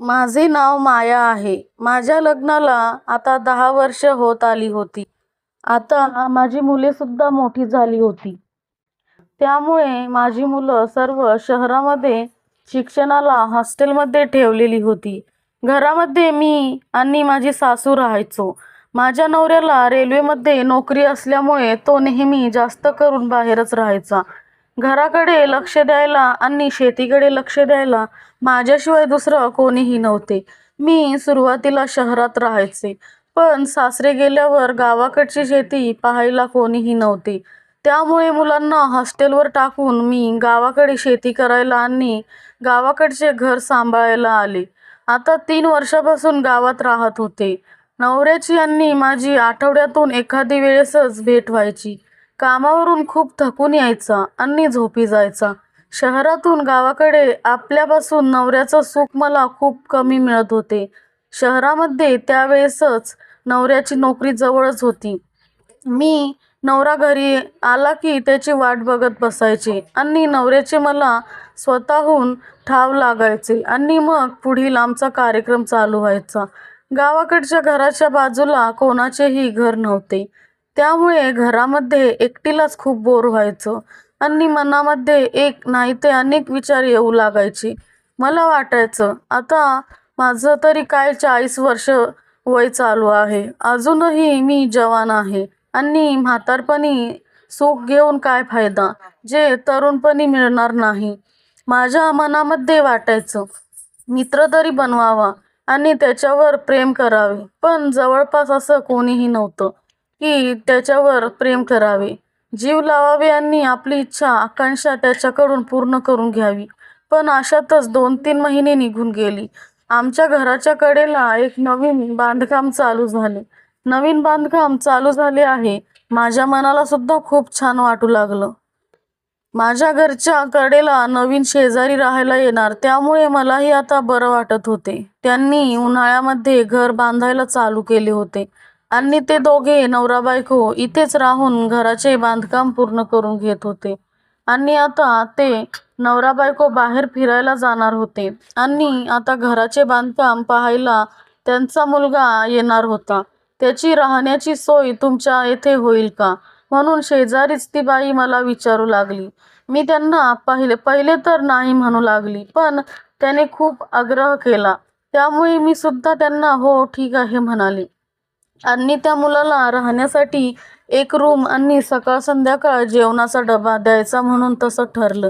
माझे नाव माया आहे. माझ्या लग्नाला आता दहा वर्ष होत आली होती. आता माझी मुले सुद्धा मोठी झाली होती. त्यामुळे माझी मुलं सर्व शहरामध्ये शिक्षणाला हॉस्टेलमध्ये ठेवलेली होती. घरामध्ये मी आणि माझी सासू राहायचो. माझ्या नवऱ्याला रेल्वेमध्ये नोकरी असल्यामुळे तो नेहमी जास्त करून बाहेरच राहायचा. घराकडे लक्ष द्यायला आणि शेतीकडे लक्ष द्यायला माझ्याशिवाय दुसरं कोणीही नव्हते. मी सुरुवातीला शहरात राहायचे पण सासरे गेल्यावर गावाकडची शेती पाहायला कोणीही नव्हते. त्यामुळे मुलांना हॉस्टेलवर टाकून मी गावाकडे शेती करायला आणि गावाकडचे घर सांभाळायला आले. आता तीन वर्षापासून गावात राहत होते. नवऱ्याची आणि माझी आठवड्यातून एखादी वेळेसच भेट व्हायची. कामावरून खूप थकून यायचा आणि झोपी जायचा. शहरातून गावाकडे आपल्यापासून नवऱ्याचं सुख मला खूप कमी मिळत होते. शहरामध्ये त्यावेळेसच नवऱ्याची नोकरी जवळच होती. मी नवरा घरी आला की त्याची वाट बघत बसायचे आणि नवऱ्याचे मला स्वतःहून ठाव लागायचे आणि मग पुढील आमचा कार्यक्रम चालू व्हायचा. गावाकडच्या घराच्या बाजूला कोणाचेही घर नव्हते. त्यामुळे घरामध्ये एकटीलाच खूप बोर व्हायचं. आणि मनामध्ये एक नाही ते अनेक विचार येऊ लागायचे. मला वाटायचं आता माझं तरी काय चाळीस वर्ष वय चालू आहे. अजूनही मी जवान आहे. आणि म्हातारपणी सुख घेऊन काय फायदा? जे तरुणपणी मिळणार नाही. माझ्या मनामध्ये वाटायचं मित्र तरी बनवावा आणि त्याच्यावर प्रेम करावे. पण जवळपास असं कोणीही नव्हतं. की त्याच्यावर प्रेम करावे जीव लावावे आणि आपली इच्छा आकांक्षा त्याच्याकडून पूर्ण करून घ्यावी. पण अशातच दोन तीन महिने निघून गेली. आमच्या घराच्या कडेला एक नवीन बांधकाम चालू झाले. नवीन बांधकाम चालू झाले आहे. माझ्या मनाला सुद्धा खूप छान वाटू लागलं. माझ्या घरच्या कडेला नवीन शेजारी राहायला येणार त्यामुळे मलाही आता बरं वाटत होते. त्यांनी उन्हाळ्यामध्ये घर बांधायला चालू केले होते. आणि ते दोघे नवरा बायको इथेच राहून घराचे बांधकाम पूर्ण करून घेत होते. आणि आता ते नवरा बायको बाहेर फिरायला जाणार होते. आणि आता घराचे बांधकाम पाहायला त्यांचा मुलगा येणार होता. त्याची राहण्याची सोय तुमच्या येथे होईल का? म्हणून शेजारीच ती बाई मला विचारू लागली. मी त्यांना पहिले पहिले तर नाही म्हणू लागली पण त्याने खूप आग्रह केला. त्यामुळे मी सुद्धा त्यांना हो ठीक आहे म्हणाले. आणि त्या मुलाला राहण्यासाठी एक रूम आणि सकाळ संध्याकाळ जेवणाचा डबा द्यायचा म्हणून तसं ठरलं.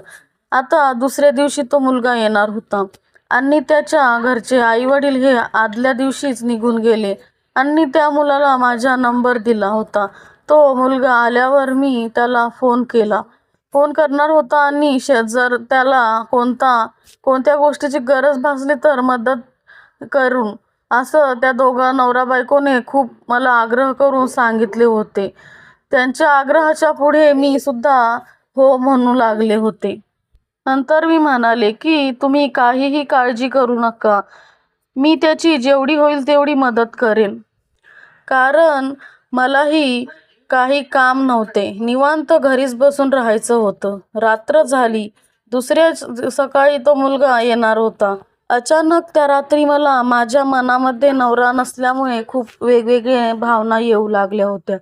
आता दुसऱ्या दिवशी तो मुलगा येणार होता. आणि त्याच्या घरचे आई वडील हे आदल्या दिवशीच निघून गेले. आणि त्या मुलाला माझा नंबर दिला होता. तो मुलगा आल्यावर मी त्याला फोन केला. फोन करणार होता आणि जर त्याला कोणता कोणत्या गोष्टीची गरज भासली तर मदत करून असं त्या दोघा नवरा बायकोने खूप मला आग्रह करून सांगितले होते. त्यांच्या आग्रहाच्या पुढे मी सुद्धा हो म्हणू लागले होते. नंतर मी म्हणाले की तुम्ही काहीही काळजी करू नका. मी त्याची जेवढी होईल तेवढी मदत करेन. कारण मलाही काही काम नव्हते. निवांत घरीच बसून राहायचं होतं. रात्र झाली. दुसऱ्याच सकाळी तो मुलगा येणार होता. अचानक त्या रात्री मला माझ्या मनामध्ये नवरा नसल्यामुळे खूप वेगवेगळे भावना येऊ लागल्या होत्या.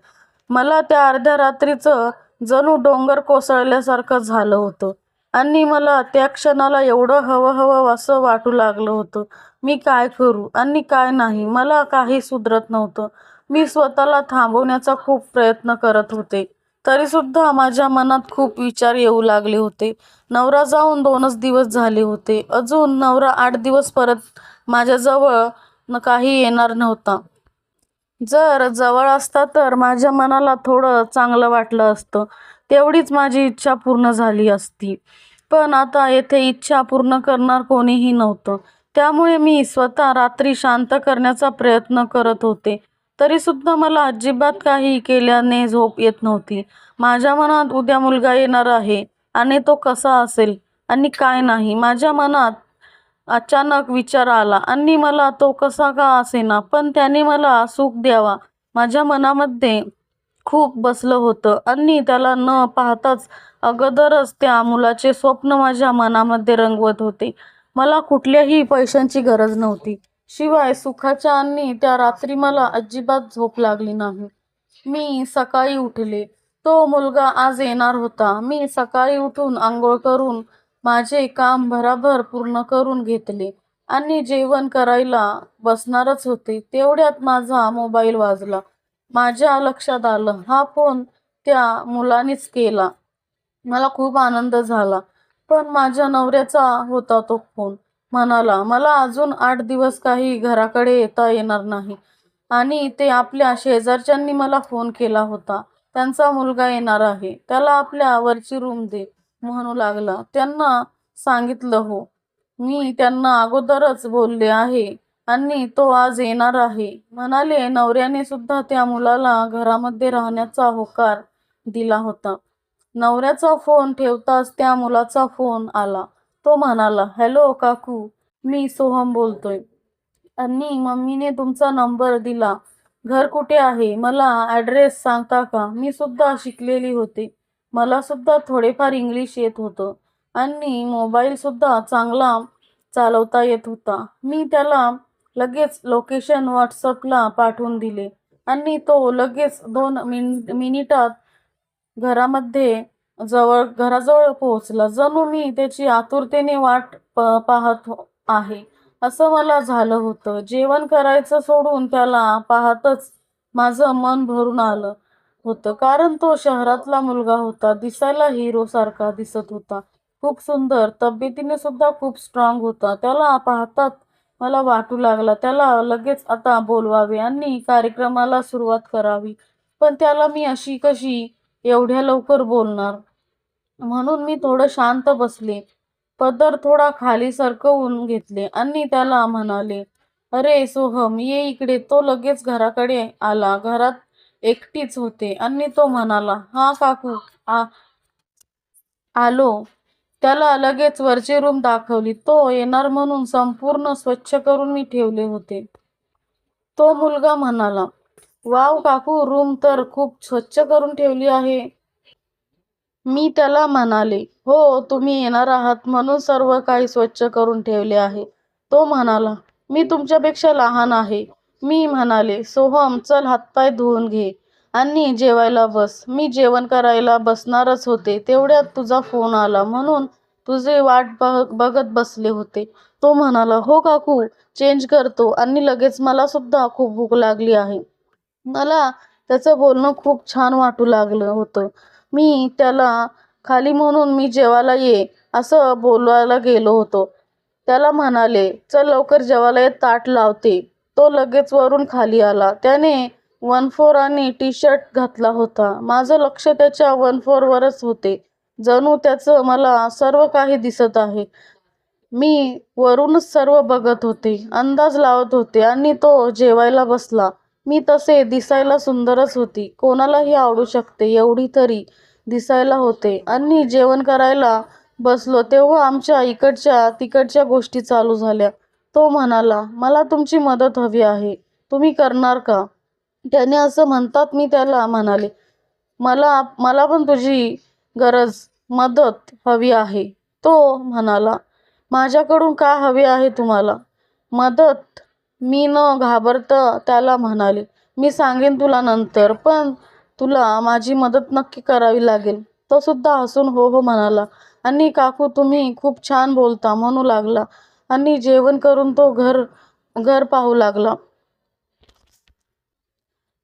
मला त्या अर्ध्या रात्रीचं जणू डोंगर कोसळल्यासारखं झालं होतं आणि मला त्या क्षणाला एवढं हवं हवं असं वाटू लागलं होतं. मी काय करू? आणि काय नाही? मला काही सुधरत नव्हतं. मी स्वतःला थांबवण्याचा खूप प्रयत्न करत होते. तरीसुद्धा माझ्या मनात खूप विचार येऊ लागले होते. नवरा जाऊन दोनच दिवस झाले होते. अजून नवरा आठ दिवस परत माझ्याजवळ न काही येणार नव्हता. जर जवळ असता तर माझ्या मनाला थोडं चांगलं वाटलं असतं. तेवढीच माझी इच्छा पूर्ण झाली असती. पण आता येथे इच्छा पूर्ण करणार कोणीही नव्हतं. त्यामुळे मी स्वतः रात्री शांत करण्याचा प्रयत्न करत होते. तरीसुद्धा मला अजिबात काही केल्याने झोप येत नव्हती. माझ्या मनात उद्या मुलगा येणार आहे आणि तो कसा असेल आणि काय नाही. माझ्या मनात अचानक विचार आला आणि मला तो कसा का असेना पण त्याने मला सुख द्यावा. माझ्या मनामध्ये खूप बसलं होतं. आणि त्याला न पाहताच अगोदरच त्या मुलाचे स्वप्न माझ्या मनामध्ये रंगवत होते. मला कुठल्याही पैशांची गरज नव्हती. शिवाय सुखाच्या आणि त्या रात्री मला अजिबात झोप लागली नाही. मी सकाळी उठले. तो मुलगा आज येणार होता. मी सकाळी उठून आंघोळ करून माझे काम भराभर पूर्ण करून घेतले. आणि जेवण करायला बसणारच होते. तेवढ्यात माझा मोबाईल वाजला. माझ्या लक्षात आलं. हा फोन त्या मुलानेच केला. मला खूप आनंद झाला. पण माझ्या नवऱ्याचा होता तो फोन. म्हणाला मला अजून आठ दिवस काही घराकडे येता येणार नाही. आणि ते आपल्या शेजारच्यांनी मला फोन केला होता. त्यांचा मुलगा येणार आहे. त्याला आपल्या वरची रूम दे म्हणू लागला. त्यांना सांगितलं हो. मी त्यांना अगोदरच बोलले आहे आणि तो आज येणार आहे. म्हणाले. नवऱ्याने सुद्धा त्या मुलाला घरामध्ये राहण्याचा होकार दिला होता. नवऱ्याचा फोन ठेवताच त्या मुलाचा फोन आला. तो म्हणाला हॅलो काकू मी सोहम बोलतोय. आणि मम्मीने तुमचा नंबर दिला. घर कुठे आहे? मला ॲड्रेस सांगता का? मी सुद्धा शिकलेली होते. मला सुद्धा थोडेफार इंग्लिश येत होतं. आणि मोबाईल सुद्धा चांगला चालवता येत होता. मी त्याला लगेच लोकेशन व्हॉट्सअपला पाठवून दिले. आणि तो लगेच दोन मिन मिनिटात घरामध्ये जवळ घराजवळ पोहोचला. जणू मी त्याची आतुरतेने वाट प पाहत आहे. असं मला झालं होतं. जेवण करायचं सोडून त्याला पाहतच माझं मन भरून आलं होतं. कारण तो शहरातला मुलगा होता. दिसायला हिरोसारखा दिसत होता. खूप सुंदर. तब्येतीने सुद्धा खूप स्ट्रॉंग होता. त्याला पाहतात मला वाटू लागला. त्याला लगेच आता बोलवावे आणि कार्यक्रमाला सुरुवात करावी. पण त्याला मी अशी कशी एवढ्या लवकर बोलणार? म्हणून मी थोडं शांत बसले. पदर थोडा खाली सरकवून घेतले. आणि त्याला म्हणाले अरे सोहम ये इकडे. तो लगेच घराकडे आला. घरात एकटीच होते. आणि तो म्हणाला हा काकू आ आलो. त्याला लगेच वरची रूम दाखवली. तो येणार म्हणून संपूर्ण स्वच्छ करून मी ठेवले होते. तो मुलगा म्हणाला वाव काकू रूम तर खूप स्वच्छ करून ठेवली आहे. मी त्याला म्हणाले हो तुम्ही येणार आहात म्हणून सर्व काही स्वच्छ करून ठेवले आहे. तो म्हणाला मी तुमच्यापेक्षा लहान आहे. मी म्हणाले सोहम चल हातपाय धुवून घे आणि जेवायला बस. मी जेवण करायला बसणारच होते तेवढ्यात तुझा फोन आला म्हणून तुझे वाट बघ बघत बसले होते. तो म्हणाला हो काकू चेंज करतो आणि लगेच मला सुद्धा खूप भूक लागली आहे. मला त्याचं बोलणं खूप छान वाटू लागलं होतं. मी त्याला खाली म्हणून मी जेवायला ये असं बोलवायला गेलो होतो. त्याला म्हणाले चल लवकर जेवायला ये ताट लावते. तो लगेच वरून खाली आला. त्याने वन फोर आणि टी शर्ट घातला होता. माझं लक्ष त्याच्या वन फोरवरच होते. जणू त्याचं मला सर्व काही दिसत आहे. मी वरूनच सर्व बघत होते अंदाज लावत होते आणि तो जेवायला बसला. मी तसे दिसायला सुंदरच होती. कोणालाही आवडू शकते एवढी तरी दिसायला होते. आणि जेवण करायला बसलो तेव्हा आमच्या इकडच्या तिकडच्या गोष्टी चालू झाल्या. तो म्हणाला मला तुमची मदत हवी आहे. तुम्ही करणार का? त्याने असं म्हणतात मी त्याला म्हणाले मला मला पण तुझी गरज मदत हवी आहे. तो म्हणाला माझ्याकडून का हवी आहे तुम्हाला? मदत मी न घाबरता त्याला म्हणाले मी सांगेन तुला नंतर पण तुला माझी मदत नक्की करावी लागेल. तो सुद्धा हसून हो हो म्हणाला. आणि काकू तुम्ही खूप छान बोलता म्हणू लागला आणि जेवण करून तो घर घर पाहू लागला.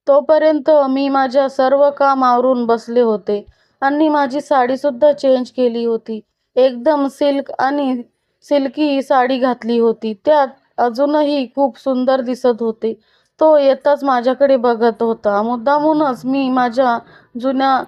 तोपर्यंत मी माझ्या सर्व काम आवरून बसले होते आणि माझी साडीसुद्धा चेंज केली होती. एकदम सिल्क आणि सिल्की साडी घातली होती. त्यात अजूनही खूप सुंदर दिसत होते. तो येताच माझ्याकडे बघत होता. मुद्दामूनच मी माझ्या जुन्या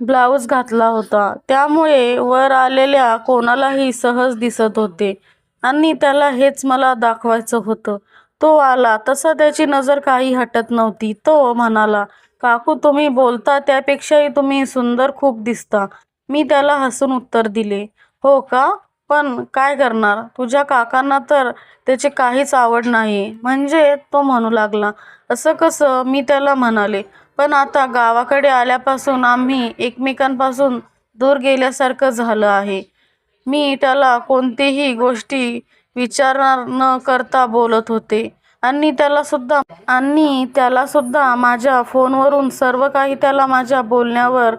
ब्लाऊज घातला होता. त्यामुळे वर आलेल्या कोणालाही सहज दिसत होते आणि त्याला हेच मला दाखवायचं होतं. तो आला. तसा त्याची नजर काही हटत नव्हती. तो म्हणाला काकू तुम्ही बोलता त्यापेक्षाही तुम्ही सुंदर खूप दिसता. मी त्याला हसून उत्तर दिले हो का? पण काय करणार? तुझ्या काकांना तर त्याची काहीच आवड नाही. म्हणजे तो म्हणू लागला असं कसं? मी त्याला म्हणाले पण आता गावाकडे आल्यापासून आम्ही एकमेकांपासून दूर गेल्यासारखं झालं आहे. मी त्याला कोणतीही गोष्टी विचार न करता बोलत होते. आणि त्यालासुद्धा आणि त्यालासुद्धा माझ्या फोनवरून सर्व काही त्याला माझ्या बोलण्यावर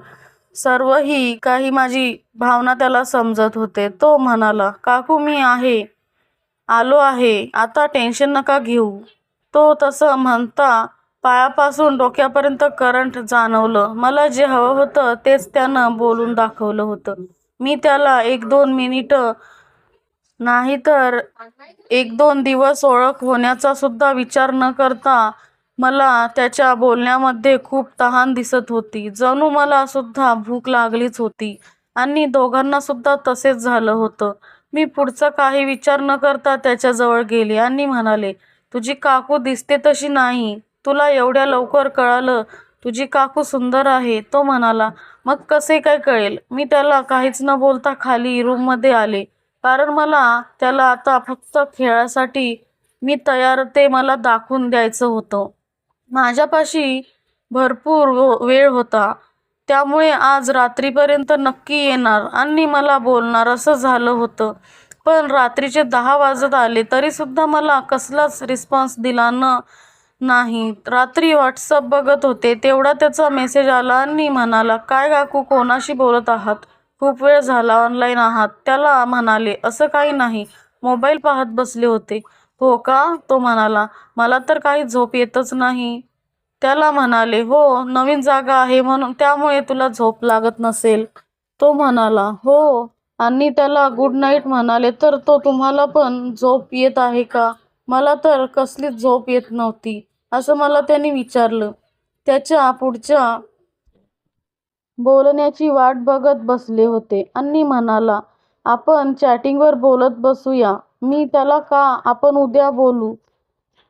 सर्वही काही माझी भावना त्याला समजत होते. तो म्हणाला काकू मी आहे. आलो आहे. आता टेन्शन नका घेऊ. तो तसं म्हणता पायापासून डोक्यापर्यंत करंट जाणवलं. मला जे हवं होतं तेच त्यानं बोलून दाखवलं होतं. मी त्याला एक दोन मिनिटं नाही तर एक दोन दिवस ओळख होण्याचा सुद्धा विचार न करता मला त्याच्या बोलण्यामध्ये खूप तहान दिसत होती. जणू मला सुद्धा भूक लागलीच होती आणि दोघांना सुद्धा तसेच झालं होतं. मी पुढचा काही विचार न करता त्याच्याजवळ गेले आणि म्हणाले तुझी काकू दिसते तशी नाही. तुला एवढ्या लवकर कळालं तुझी काकू सुंदर आहे. तो म्हणाला मग कसे काय कळेल? मी त्याला काहीच न बोलता खाली रूममध्ये आले. कारण मला त्याला आता फक्त खेळासाठी मी तयार ते मला दाखवून द्यायचं होतं. माझ्यापाशी भरपूर व- वेळ होता. त्यामुळे आज रात्रीपर्यंत नक्की येणार आणि मला बोलणार असं झालं होतं. पण रात्रीचे दहा वाजत आले तरीसुद्धा मला कसलाच रिस्पॉन्स दिला न नाही. रात्री व्हॉट्सअप बघत होते तेवढा त्याचा मेसेज आला आणि म्हणाला काय काकू कोणाशी बोलत आहात? खूप वेळ झाला ऑनलाईन आहात. त्याला म्हणाले असं काही नाही. मोबाईल पाहत बसले होते. हो का? तो म्हणाला मला तर काही झोप येतच नाही. त्याला म्हणाले हो नवीन जागा आहे म्हणून त्यामुळे तुला झोप लागत नसेल. तो म्हणाला हो. आणि त्याला गुड नाईट म्हणाले तर तो तुम्हाला पण झोप येत आहे का? मला तर कसलीच झोप येत नव्हती. असं मला त्याने विचारलं. त्याच्या पुढच्या बोलण्याची वाट बघत बसले होते. आणि म्हणाला आपण चॅटिंगवर बोलत बसूया. मी त्याला का? आपण उद्या बोलू.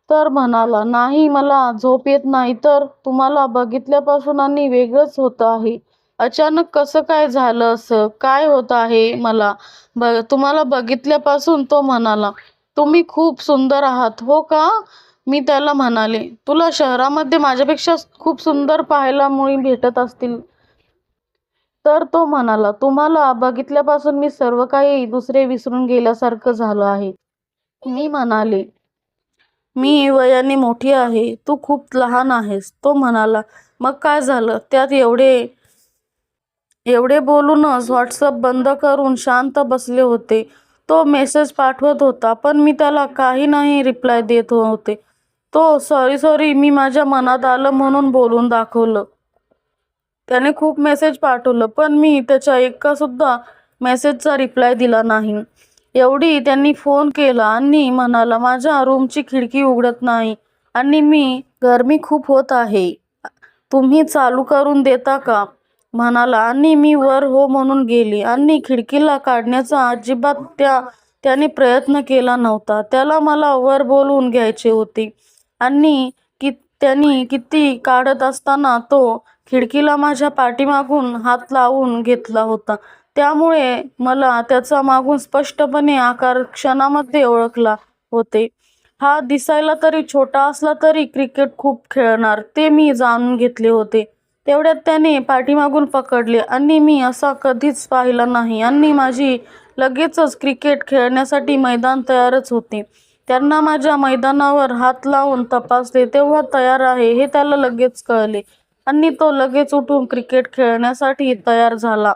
तर म्हणाला नाही मला झोप येत नाही. तर तुम्हाला बघितल्यापासून आणि वेगळंच होतं आहे. अचानक कसं काय झालं असं? काय होत आहे मला? ब तुम्हाला बघितल्यापासून तो म्हणाला तुम्ही खूप सुंदर आहात. हो का? मी त्याला म्हणाले तुला शहरामध्ये माझ्यापेक्षा खूप सुंदर पाहायला मुली भेटत असतील. तर तो म्हणाला तुम्हाला बघितल्यापासून मी सर्व काही दुसरे विसरून गेल्यासारखं झालं आहे. मी म्हणाले मी वयाने मोठी आहे तू खूप लहान आहेस. तो म्हणाला मग काय झालं? त्यात एवढे एवढे बोलूनच व्हॉट्सअप बंद करून शांत बसले होते. तो मेसेज पाठवत होता पण मी त्याला काही नाही रिप्लाय देत होते. तो सॉरी सॉरी मी माझ्या मनात आलं म्हणून बोलून दाखवलं. त्याने खूप मेसेज पाठवलं पण मी त्याच्या एकासुद्धा मेसेजचा रिप्लाय दिला नाही. एवढी त्यांनी फोन केला आणि म्हणाला माझ्या रूमची खिडकी उघडत नाही आणि मी गरमी खूप होत आहे. तुम्ही चालू करून देता का? म्हणाला. आणि मी वर हो म्हणून गेली आणि खिडकीला काढण्याचा अजिबात त्या त्याने प्रयत्न केला नव्हता. त्याला मला वर बोलवून घ्यायचे होते. आणि कि त्यांनी किती काढत असताना तो खिडकीला माझ्या पाठीमागून हात लावून घेतला होता. त्यामुळे मला त्याचा मागून स्पष्टपणे आकार क्षणामध्ये ओळखला होते. हा दिसायला तरी छोटा असला तरी क्रिकेट खूप खेळणार ते मी जाणून घेतले होते. तेवढ्यात त्याने पाठीमागून पकडले. आणि मी असा कधीच पाहिला नाही. आणि माझी लगेचच क्रिकेट खेळण्यासाठी मैदान तयारच होते. त्यांना माझ्या मैदानावर हात लावून तपासले. तेव्हा तयार आहे हे त्याला लगेच कळले. आणि तो लगेच उठून क्रिकेट खेळण्यासाठी तयार झाला.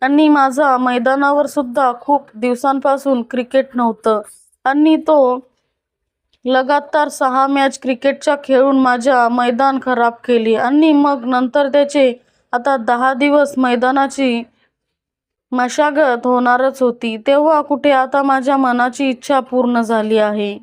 आणि माझा मैदानावर सुद्धा खूप दिवसांपासून क्रिकेट नव्हतं. आणि तो लगातार सहा मॅच क्रिकेटच्या खेळून माझ्या मैदान खराब केली. आणि मग नंतर त्याचे आता दहा दिवस मैदानाची मशागत होणारच होती. तेव्हा कुठे आता माझ्या मनाची इच्छा पूर्ण झाली आहे.